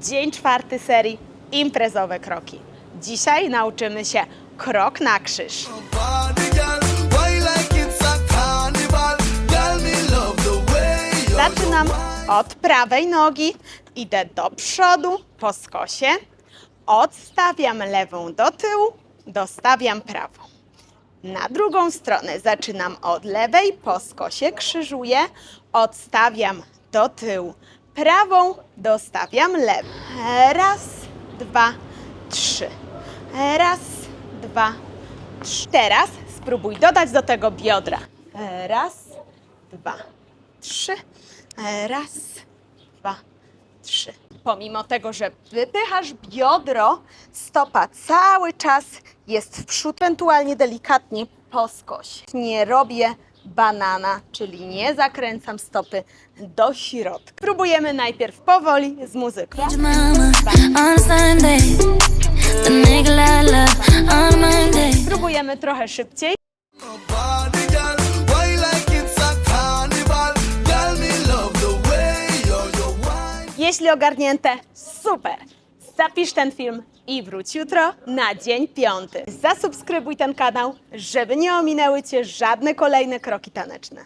Dzień czwarty serii Imprezowe kroki. Dzisiaj nauczymy się krok na krzyż. Zaczynam od prawej nogi, idę do przodu po skosie, odstawiam lewą do tyłu, dostawiam prawą. Na drugą stronę zaczynam od lewej, po skosie krzyżuję, odstawiam do tyłu prawą, dostawiam lewą. Raz, dwa, trzy. Raz, dwa, trzy. Teraz spróbuj dodać do tego biodra. Raz, dwa, trzy. Raz, dwa, trzy. Pomimo tego, że wypychasz biodro, stopa cały czas jest w przód, ewentualnie delikatnie po skosie. Nie robię banana, czyli nie zakręcam stopy do środka. Próbujemy najpierw powoli z muzyką. Spróbujemy trochę szybciej. Jeśli ogarnięte, super! Zapisz ten film i wróć jutro na dzień piąty. Zasubskrybuj ten kanał, żeby nie ominęły Cię żadne kolejne kroki taneczne.